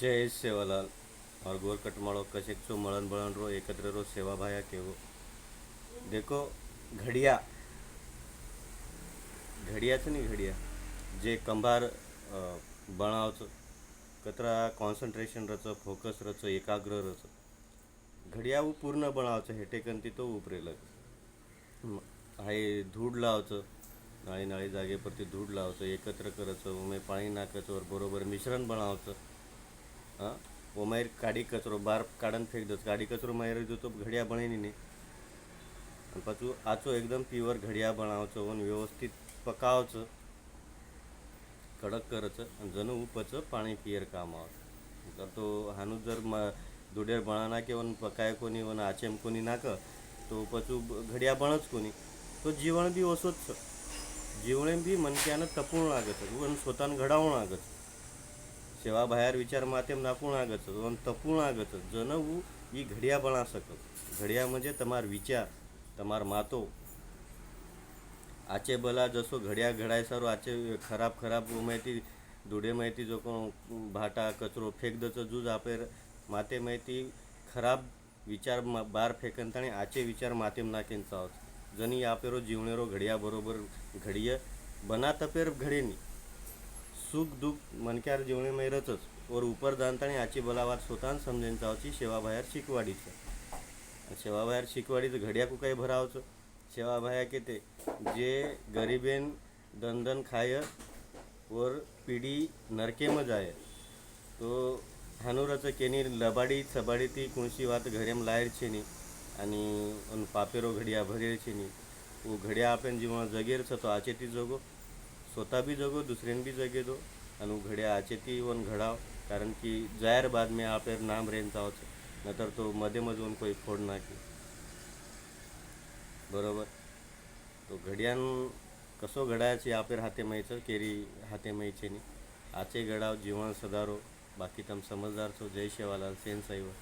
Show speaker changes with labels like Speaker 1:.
Speaker 1: जयेश सेवालाल और गोरकट माड़ो कशेकचो मळण बळण रो एकत्र रो सेवा भाया केवो. देखो घडिया. घडियाचं नाही घडिया. जे कंभार बणावचं कतरा कॉन्सन्ट्रेशन रचो फोकस रचो एकाग्र रचो. घडिया पूर्ण बणावचं हेटेकन ती तो उभरेलं आहे धूड लावचं नाळी नाळी जागेवरती धूड लावचं एकत्र करायचं उमे पाणी नाकायचं बरोबर मिश्रण बनावायचं वो माहिर काडी कचरो बार काढून फेक देतो। गाडी कचरो माहिर देतो घड्या बनेनीने आणि पाचू आचो एकदम प्युअर घड्या बनावचं आणि व्यवस्थित पकावचं कडक करचं आणि जणू उपचं पाणी पियर काम आव तर तो हानू जर म दुडेर बना के वन पकाय कोणी वन आचेम कोणी नाक तो उपचू घड्या बनच कोणी तो जीवण बी वसोच भी बी मनक्यानं तपूण लागत वन स्वतः घडावून लागत सेवा बाहेर विचार मातेम नापूण આગત वन તપુણ આગત જન હું ઈ ઘડિયા બના શકત ઘડિયા म्हणजे તમાર વિચાર તમાર માતો आचे बला जसो घड्या घडाय सारो आचे खराब खराब माहिती धुडे माहिती जो कोण भाटा कचरो फेक दचं जूज आपेर माते माहिती खराब विचार मा- बार फेकन ताणी आचे विचार मातेम नाकेन चावत जनी आपेरो जीवनेरो घडिया बरोबर घडिय बना तपेर घडेनी सुख दुःख मनक्यार जीवने मैरतच वर उपर जाणताणी आची बलावात स्वतः समजेन चावची सेवा बाहेर शिकवाडीचं सेवा बाहेर शिकवाडीचं घड्याकू काही भरावचं सेवा बाहेर के ते जे गरिबेन दंदन खाय वर पिढी नरकेम जाय तो हानुराचं केनी लबाडी सबाडी ती कोणशी वात घरेम लायर છે ની आणि अन पापेरो घडिया भरेर છે ની वो घड्या आपण जेव्हा जगेर छतो आचे ती जगो स्वतः बी जगो दुसऱ्यान बी जगे दो आणि वो घड्या आचे ती वन घडाव कारण की जायर बाद में आपेर नाम रेन चावचं नंतर तो मध्ये मधून कोई फोड नाकी बरोबर तो घडियान कसो घडायची आपेर हाते माहीचं केरी हाते माहीचे नी आचे घडाव जीवन सदारो बाकी तम समजदार છો જય સેવાલાલ સેન સાઈવા